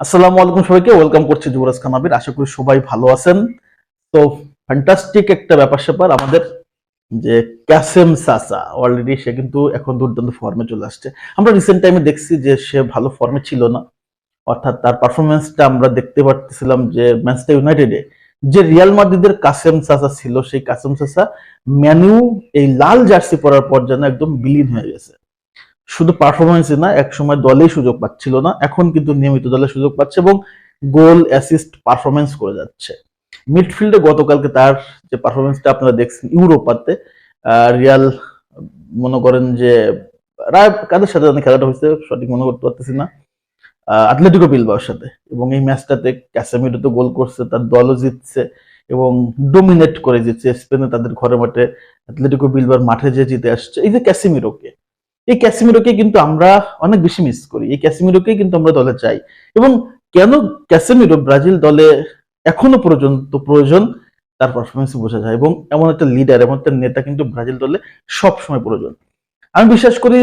আসসালামু আলাইকুম সবাইকে ওয়েলকাম করছি যুবরাজ খান আবির আশা করি সবাই ভালো আছেন। তো ফ্যান্টাস্টিক একটা ব্যাপার স্যাপার আমাদের, যে ক্যাসেম সাসা অলরেডি সে কিন্তু এখন দুর্দান্ত ফর্মে চলে আসছে। আমরা রিসেন্ট টাইমে দেখছি যে সে ভালো ফর্মে ছিল না। অর্থাৎ তার পারফরমেন্সটা আমরা দেখতে পারতেছিলাম যে ম্যানচেস্টার ইউনাইটেডে যে রিয়াল মাদ্রিদের কাসেম সাসা ছিল, সেই কাসেম সাসা ম্যানু এই লাল জার্সি পরার পর যেন একদম বিলীন হয়ে গেছে। শুধু পারফরমেন্সই না এক সময় দলেই সুযোগ পাচ্ছিল না এখন কিন্তু নিয়মিত দলে সুযোগ পাচ্ছে এবং গোল অ্যাসিস্ট পারফরমেন্স করে যাচ্ছে। মিডফিল্ডে গতকালকে তার যে পারফরমেন্সটা আপনারা দেখছেন ইউরোপাতে রিয়াল মনে করেন যে রায় কাদের সাথে খেলাটা হয়েছে সঠিক মনে করতে পারতেছি না। আহ, আটলেটিকো বিলবাওর সাথে এবং এই ম্যাচটাতে ক্যাসামিরো তো গোল করছে তার দলও জিতছে এবং ডোমিনেট করে জিতছে স্পেনে তাদের ঘরে মাঠে। আটলেটিকো বিলবার মাঠে যে জিতে আসছে এই যে ক্যাসিমিরোকে এই ক্যাসিমিরোকে কিন্তু আমরা অনেক বেশি মিস করি। এই ক্যাসিমিরোকে কিন্তু আমরা দলে চাই। এবং কেন ক্যাসিমিরো ব্রাজিল দলে এখনও পর্যন্ত প্রয়োজন? তার পারফরমেন্স বোঝা যায়। এবং এমন একটা লিডার এমন একটা নেতা কিন্তু ব্রাজিল দলে সব সময় প্রয়োজন। আমি বিশ্বাস করি,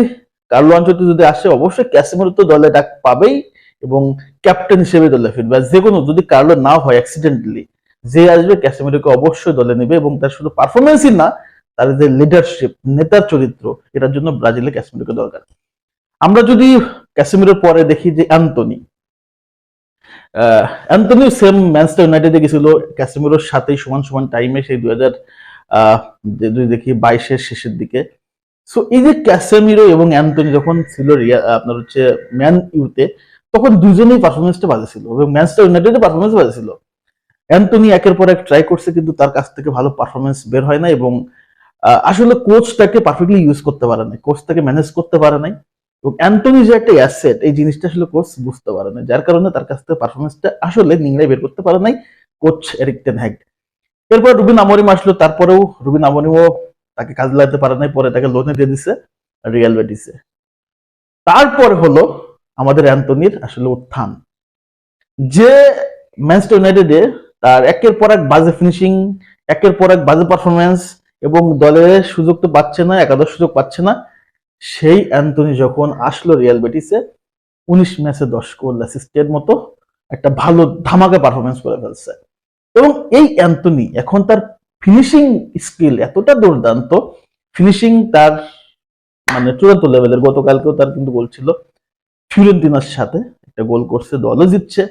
কার্লো আঞ্চলিক যদি আসে, অবশ্যই ক্যাসিমিরো তো দলে ডাক পাবেই এবং ক্যাপ্টেন হিসেবে দলে ফিরবে। আর যে কোনো, যদি কার্লো না হয় অ্যাক্সিডেন্টলি যে আসবে, ক্যাসিমিরোকে অবশ্যই দলে নেবে এবং তার শুধু পারফরমেন্সই না তার যে লিডারশিপ নেতার চরিত্র এটার জন্য ব্রাজিলে ক্যাসিমিরোকে দরকার। আমরা যদি ক্যাসিমিরোর পরে দেখি যে অ্যান্টনি আহ, অ্যান্টনিও সেম ম্যানচেস্টার ইউনাইটেডে গেছিল ক্যাসিমিরোর সাথেই সমান সমান টাইমে সেই দুই হাজার যদি দেখি বাইশের শেষের দিকে। সো এই যে ক্যাসেমিরো এবং অ্যান্টনি যখন ছিল আপনার হচ্ছে ম্যান ইউতে তখন দুজনেই পারফরমেন্সটা বাজে ছিল এবং ম্যানচেস্টার ইউনাইটেডের পারফরমেন্স বাজে ছিল। অ্যান্টনি একের পর এক ট্রাই করছে কিন্তু তার কাছ থেকে ভালো পারফরমেন্স বের হয় না এবং আসলে কোচটাকে পারফেক্টলি ইউজ করতে পারে নাই কোচটাকে ম্যানেজ করতে পারে নাই। এবং অ্যান্টনি যে একটা অ্যাসেট এই জিনিসটা আসলে কোচ বুঝতে পারে না যার কারণে তার কাছ থেকে পারফরমেন্সটা আসলে নিংড়াই বের করতে পারে নাই কোচ এরিক টেন হ্যাগ এরপর রুবিন আমরিম আসলো, তারপরেও রুবিন আমরিমও তাকে কাজে লাগাতে পারে নাই, পরে তাকে লোনে দিয়ে দিছে রিয়াল বেটিসে তারপর হলো আমাদের অ্যান্টনির আসলে উত্থান। যে ম্যানচেস্টার ইউনাইটেডে তার একের পর এক বাজে ফিনিশিং একের পর এক বাজে পারফরমেন্স এবং দলে সুযোগ তো পাচ্ছে না, একাদশ সুযোগ পাচ্ছে না। সেই অ্যান্টনি যখন আসলো রিয়াল বেটিসে উনিশ ম্যাচে দশ গোল অ্যাসিস্টের মতো একটা ভালো ধামাকা পারফরমেন্স করে ফেলছে। এবং এই অ্যান্টনি এখন তার ফিনিশিং স্কিল এতটা দুর্দান্ত ফিনিশিং তার মানে চূড়ান্ত লেভেলের গতকালকেও তার কিন্তু গোল ছিল। ফিউরেন্টিনার সাথে একটা গোল করছে, দলও জিতছে।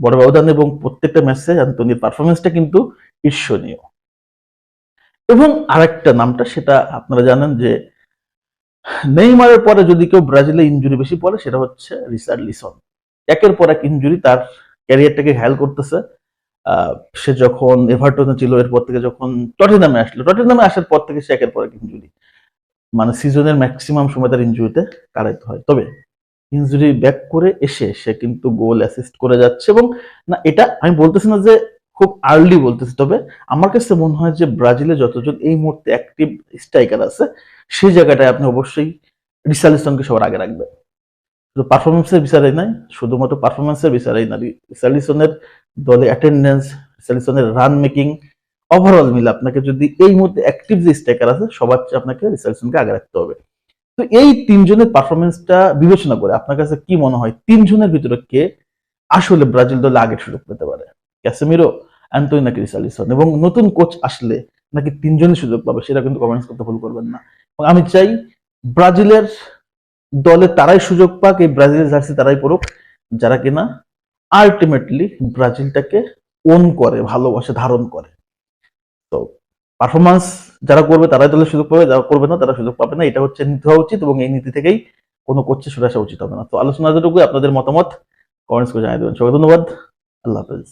বড় ব্যবধান এবং প্রত্যেকটা ম্যাচে অ্যান্টনির পারফরমেন্সটা কিন্তু ঈর্ষণীয়। এবং আরেকটা নামটা সেটা আপনারা জানেন যে নেইমারের পরে যদি কেউ ব্রাজিলে ইঞ্জুরি বেশি পড়ে, সেটা হচ্ছে রিচার্ড লিসন। একের পর এক ইনজুরি তার ক্যারিয়ারটাকে ঘায়াল করতেছে। সে যখন এভারটনে ছিল, এরপর থেকে যখন টটে টটেনামে আসলো টটেনামে আসার পর থেকে সে একের পর এক ইনজুরি। মানে সিজনের ম্যাক্সিমাম সময় তার ইনজুরিতে কাটাইতে হয়। তবে ইনজুরি ব্যাক করে এসে সে কিন্তু গোল অ্যাসিস্ট করে যাচ্ছে এবং না, এটা আমি বলতেছি না যে খুব আর্লি বলতেছি। তবে আমার কাছে মনে হয় যে ব্রাজিলে যতজন এই মুহূর্তে অ্যাক্টিভ স্ট্রাইকার আছে, সেই জায়গাটায় আপনি অবশ্যই রিসালিসনকে সবার আগে রাখবেন। শুধু পারফরমেন্সের বিচারেই নাই শুধুমাত্র পারফরমেন্সের বিচারেই না, রিসালিসনের দলে অ্যাটেন্ডেন্স রিসালিসনের রান মেকিং ওভারঅল মিলে আপনাকে যদি এই মুহূর্তে অ্যাক্টিভ যে স্ট্রাইকার আছে, সবার আপনাকে রিসালিসনকে আগে রাখতে হবে। তো এই তিনজনের পারফরমেন্সটা বিবেচনা করে আপনার কাছে কি মনে হয়, তিনজনের ভিতরে কে আসলে ব্রাজিল দলে আগে সুযোগ পেতে পারে? ক্যাসেমিরো অ্যান্টনি নাকি রিসালিসন এবং নতুন কোচ আসলে নাকি তিনজনই সুযোগ পাবে সেটা কিন্তু কমেন্টস করতে ভুল করবেন না। এবং আমি চাই ব্রাজিলের দলে তারাই সুযোগ পাক, এই ব্রাজিলের জার্সি তারাই পড়ুক যারা কিনা আলটিমেটলি ব্রাজিলটাকে ওন করে, ভালোবাসে, ধারণ করে। তো পারফরমেন্স যারা করবে তারাই দলে সুযোগ পাবে, যারা করবে না তারা সুযোগ পাবে না, এটা হচ্ছে নীতি হওয়া উচিত এবং এই নীতি থেকেই কোনো কোচে সরে আসা উচিত হবে না। তো আলোচনা যতটুকু আপনাদের মতামত কমেন্টস করে জানিয়ে দেবেন। সবাই ধন্যবাদ। আল্লাহ হাফেজ।